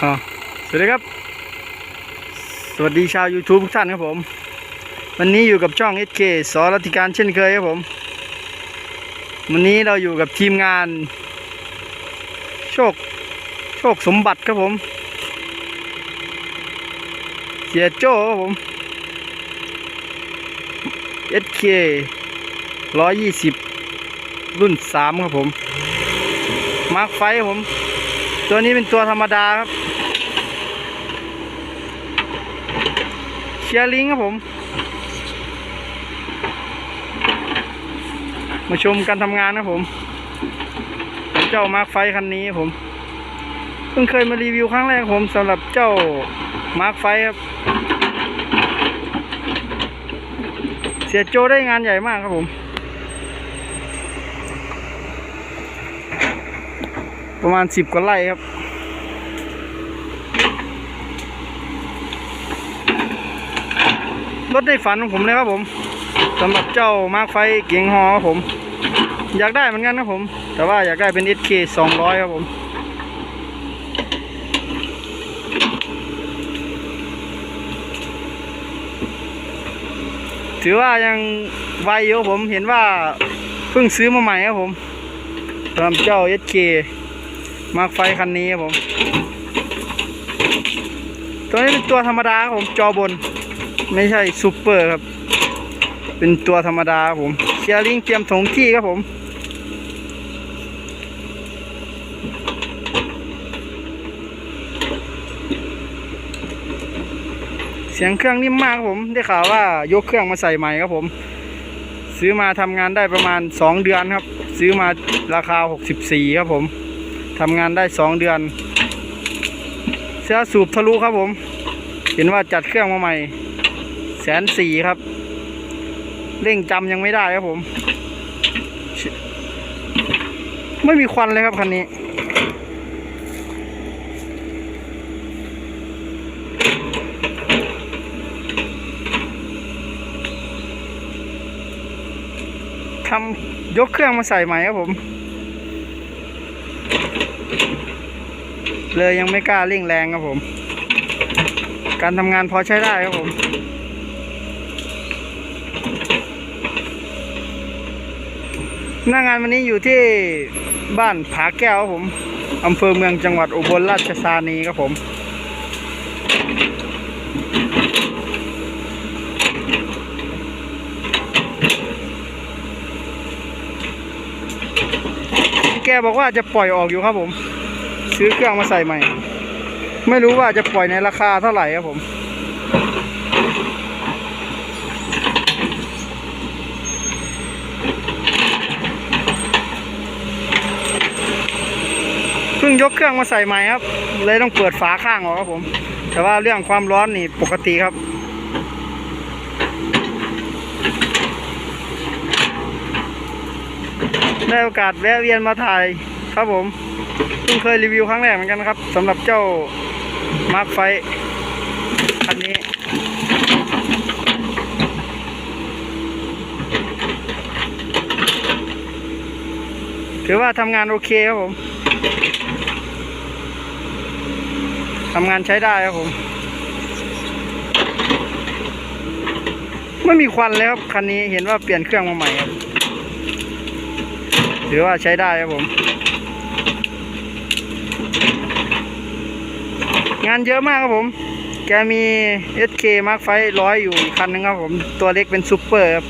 สวัสดีครับ สวัสดีชาว YouTube ทุกท่านครับผม วันนี้อยู่กับช่อง SK สอรัติการเช่นเคยครับผม วันนี้เราอยู่กับทีมงาน โชค โชคสมบัติครับผม เสียโจ้ครับผม SK 120 รุ่น 3 ครับผม มาร์คไฟครับผม ตัวนี้เป็นตัวธรรมดาครับ เชียร์ลิงครับผม มาชมการทำงานครับผม เจ้ามาร์คไฟคันนี้ครับผม เพิ่งเคยมารีวิวครั้งแรกผมสำหรับเจ้ามาร์คไฟครับ เสียโจได้งานใหญ่มากครับผม ประมาณสิบกว่าไร่ครับ รถได้ฝันของผมเลยครับผมสำหรับเจ้ามาร์คไฟเก๋งฮอครับผม อยากได้เหมือนกันครับผม แต่ว่าอยากได้เป็น SK 200 ครับผมถือว่ายังไวอยู่ผมเห็นว่าเพิ่งซื้อมาใหม่ครับผมสำหรับเจ้า SK มาร์คไฟคันนี้ครับผม ตัวนี้เป็นตัวธรรมดาครับผมจอบน ไม่ใช่ซูเปอร์ครับ เป็นตัวธรรมดาครับผมเชียร์ลิงเตรียมถงที่ครับผมเสียงเครื่องนิ่มมากครับผมได้ข่าวว่ายกเครื่องมาใส่ใหม่ครับผม ซื้อมาทำงานได้ประมาณ 2 เดือนครับ ซื้อมาราคา 64 ครับผมทำงานได้ 2 เดือน เสื้อสูบทะลุครับผม เห็นว่าจัดเครื่องมาใหม่ แสนสี่ครับ เร่งจำยังไม่ได้ครับผม ไม่มีควันเลยครับคันนี้ ทำยกเครื่องมาใส่ใหม่ครับผม เลยยังไม่กล้าเร่งแรงครับผม การทำงานพอใช้ได้ครับผม หน้างานวันนี้อยู่ที่บ้านผาแก้วครับผมอำเภอเมืองจังหวัดอุบลราชธานีครับผม แกบอกว่าจะปล่อยออกอยู่ครับผม ซื้อเครื่องมาใส่ใหม่ ไม่รู้ว่าจะปล่อยในราคาเท่าไหร่ครับผม พิ่งยกเครื่องมาใส่ใหม่ครับ เลยต้องเปิดฝาข้างออกครับผม แต่ว่าเรื่องความร้อนนี่ปกติครับได้โอกาสแวะเวียนมาถ่ายครับผมเพิ่งเคยรีวิวครั้งแรกเหมือนกันครับสำหรับเจ้ามาร์คไฟคันนี้ ถือว่าทำงานโอเคครับผม ทำงานใช้ได้ครับผม ไม่มีควันเลยครับคันนี้เห็นว่าเปลี่ยนเครื่องมาใหม่ครับถือว่าใช้ได้ครับผม งานเยอะมากครับผม แกมี SK Mark ไฟร้อยอยู่คันหนึงครับผม ตัวเล็กเป็นซูเปอร์ครับ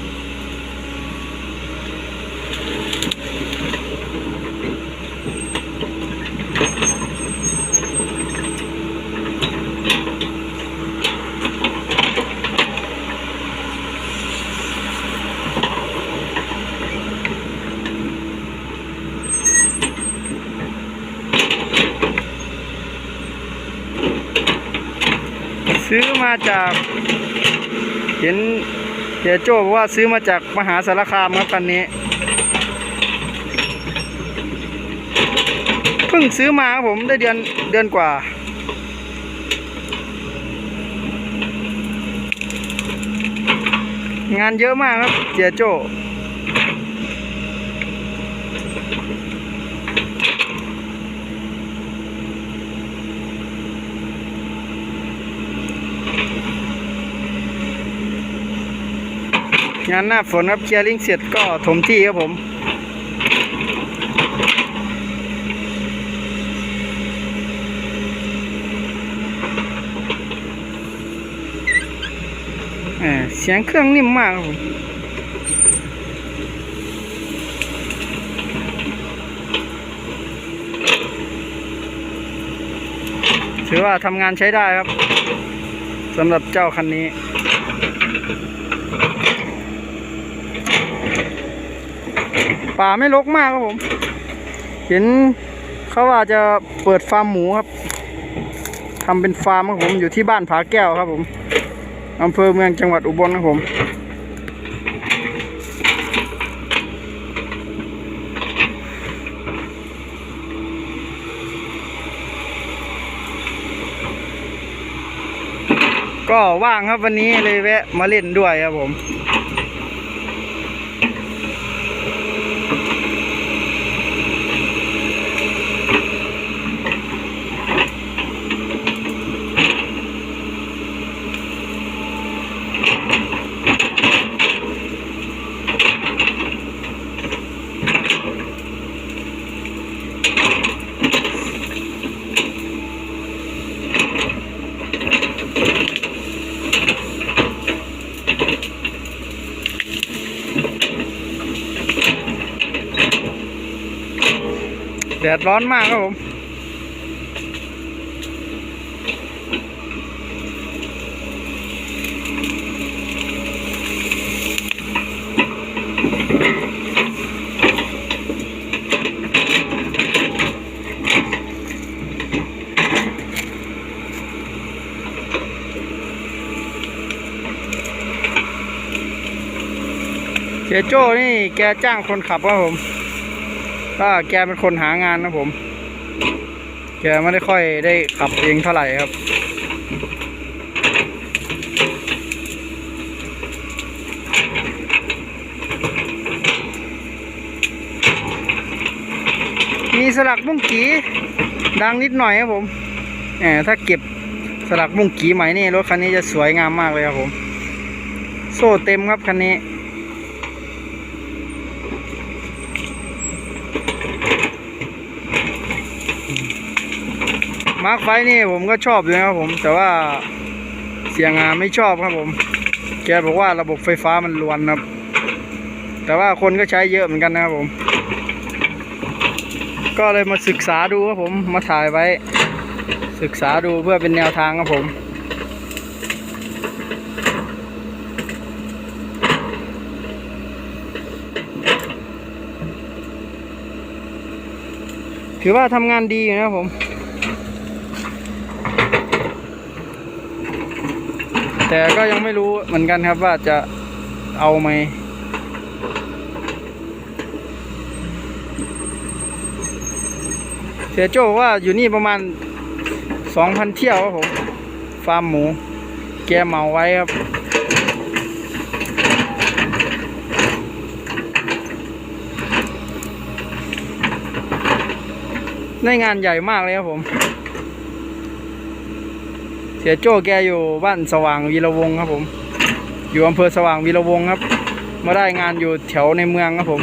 ซื้อมาจาก เห็นเฮียโจ้บอกว่าซื้อมาจากมหาสารคามครับคันนี้เพิ่งซื้อมาครับผมได้เดือนเดือนกว่า งานเยอะมากครับเจียโจ้ งานหน้าฝนครับเคลียร์ลิงเสร็จก็ถมที่ครับผมเสียงเครื่องนิ่มมากครับผมถือว่าทำงานใช้ได้ครับสำหรับเจ้าคันนี้ ป่าไม่รกมากครับผม เห็นเขาว่าจะเปิดฟาร์มหมูครับทำเป็นฟาร์มครับผมอยู่ที่บ้านผาแก้วครับผมอำเภอเมืองจังหวัดอุบลครับผมก็ว่างครับวันนี้เลยแวะมาเล่นด้วยครับผม แดดร้อนมากครับผมเจโจ้นี่แกจ้างคนขับครับผม ก็แกเป็นคนหางานนะผม แกไม่ได้ค่อยได้ขับเองเท่าไหร่ครับมีสลักบุ้งกีดังนิดหน่อยครับผมแหมถ้าเก็บสลักบุ้งกีใหม่นี่รถคันนี้จะสวยงามมากเลยครับผม โซ่เต็มครับคันนี้ มาร์คไฟนี่ผมก็ชอบเลยครับผม แต่ว่าเสียงอาไม่ชอบครับผม แกบอกว่าระบบไฟฟ้ามันรวนครับ แต่ว่าคนก็ใช้เยอะเหมือนกันนะครับผม ก็เลยมาศึกษาดูครับผมมาถ่ายไว้ ศึกษาดูเพื่อเป็นแนวทางครับผมถือว่าทำงานดีอยู่นะครับผม แต่ก็ยังไม่รู้เหมือนกันครับว่าจะเอาไหมเสียโจ้บอกว่าอยู่นี่ประมาณสองพันเที่ยวครับผม ฟาร์มหมู แกเหมาไว้ครับในงานใหญ่มากเลยครับผม เสียโจ้แกอยู่บ้านสว่างวีระวงครับผม อยู่อำเภอสว่างวีระวงครับ มาได้งานอยู่แถวในเมืองครับผม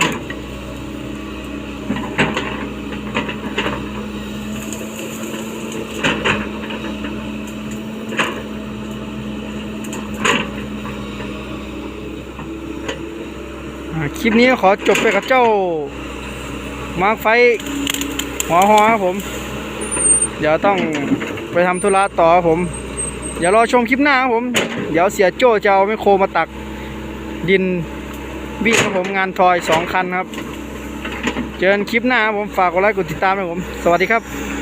คลิปนี้ขอจบไปกับเจ้า มาร์คไฟหัวหอครับผม เดี๋ยวต้องไปทำธุระต่อครับผม เดี๋ยวรอชมคลิปหน้าครับผม เดี๋ยวเสียโจ้จะเอาไมโครมาตักดินวิ่งครับผมงานทอยสองคันครับ เจอกันคลิปหน้าครับผมฝากกดไลค์กดติดตามนะครับผม สวัสดีครับ